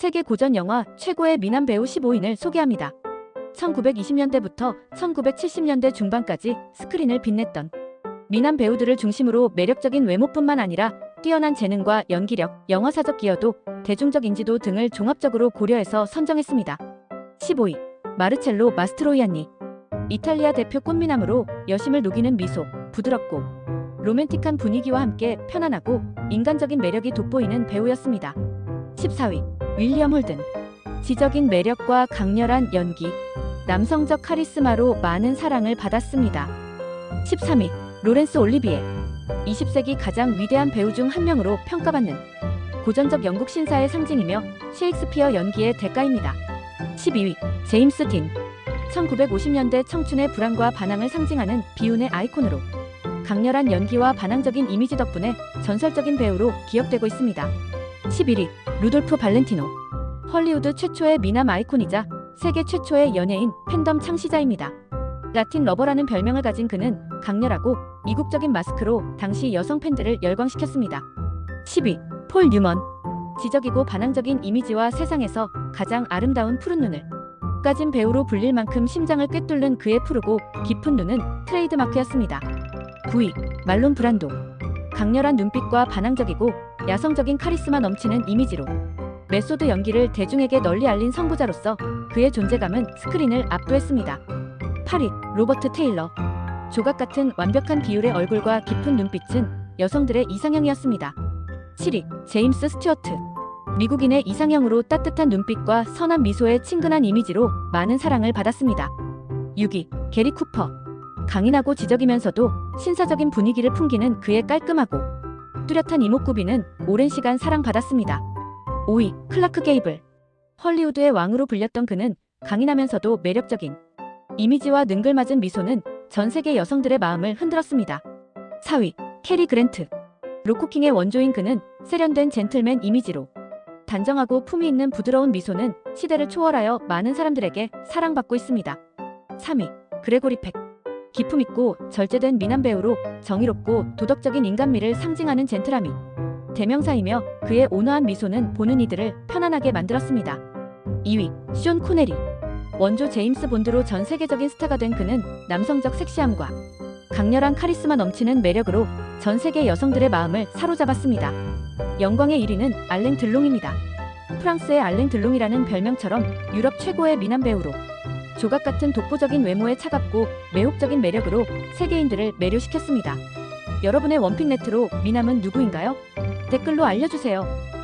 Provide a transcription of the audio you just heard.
세계 고전 영화 최고의 미남 배우 15인을 소개합니다. 1920년대부터 1970년대 중반까지 스크린을 빛냈던 미남 배우들을 중심으로 매력적인 외모뿐만 아니라 뛰어난 재능과 연기력, 영화사적 기여도, 대중적 인지도 등을 종합적으로 고려해서 선정했습니다. 15위 마르첼로 마스트로이안니 이탈리아 대표 꽃미남으로 여심을 녹이는 미소, 부드럽고 로맨틱한 분위기와 함께 편안하고 인간적인 매력이 돋보이는 배우였습니다. 14위 윌리엄 홀든 지적인 매력과 강렬한 연기, 남성적 카리스마로 많은 사랑을 받았습니다. 13위 로렌스 올리비에 20세기 가장 위대한 배우 중 한 명으로 평가받는 고전적 영국 신사의 상징이며 셰익스피어 연기의 대가입니다. 12위 제임스 딘 1950년대 청춘의 불안과 반항을 상징하는 비운의 아이콘으로 강렬한 연기와 반항적인 이미지 덕분에 전설적인 배우로 기억되고 있습니다. 11위 루돌프 발렌티노 헐리우드 최초의 미남 아이콘이자 세계 최초의 연예인 팬덤 창시자입니다. 라틴 러버라는 별명을 가진 그는 강렬하고 이국적인 마스크로 당시 여성 팬들을 열광시켰습니다. 10위 폴 뉴먼 지적이고 반항적인 이미지와 세상에서 가장 아름다운 푸른 눈을 까진 배우로 불릴 만큼 심장을 꿰뚫는 그의 푸르고 깊은 눈은 트레이드마크였습니다. 9위 말론 브란도 강렬한 눈빛과 반항적이고 야성적인 카리스마 넘치는 이미지로 메소드 연기를 대중에게 널리 알린 선구자로서 그의 존재감은 스크린을 압도했습니다. 8위 로버트 테일러 조각 같은 완벽한 비율의 얼굴과 깊은 눈빛은 여성들의 이상형이었습니다. 7위 제임스 스튜어트 미국인의 이상형으로 따뜻한 눈빛과 선한 미소의 친근한 이미지로 많은 사랑을 받았습니다. 6위 게리 쿠퍼 강인하고 지적이면서도 신사적인 분위기를 풍기는 그의 깔끔하고 뚜렷한 이목구비는 오랜 시간 사랑받았습니다. 5위 클라크 게이블 헐리우드의 왕으로 불렸던 그는 강인하면서도 매력적인 이미지와 능글맞은 미소는 전 세계 여성들의 마음을 흔들었습니다. 4위 캐리 그랜트 로코킹의 원조인 그는 세련된 젠틀맨 이미지로 단정하고 품위 있는 부드러운 미소는 시대를 초월하여 많은 사람들에게 사랑받고 있습니다. 3위 그레고리 팩 기품 있고 절제된 미남 배우로 정의롭고 도덕적인 인간미를 상징하는 젠틀함이 대명사이며 그의 온화한 미소는 보는 이들을 편안하게 만들었습니다. 2위 쇼 코네리 원조 제임스 본드로 전 세계적인 스타가 된 그는 남성적 섹시함과 강렬한 카리스마 넘치는 매력으로 전 세계 여성들의 마음을 사로잡았습니다. 영광의 1위는 알랭 들롱입니다. 프랑스의 알랭 들롱이라는 별명처럼 유럽 최고의 미남 배우로 조각 같은 독보적인 외모의 차갑고 매혹적인 매력으로 세계인들을 매료시켰습니다. 여러분의 원픽 네트로 미남은 누구인가요? 댓글로 알려주세요.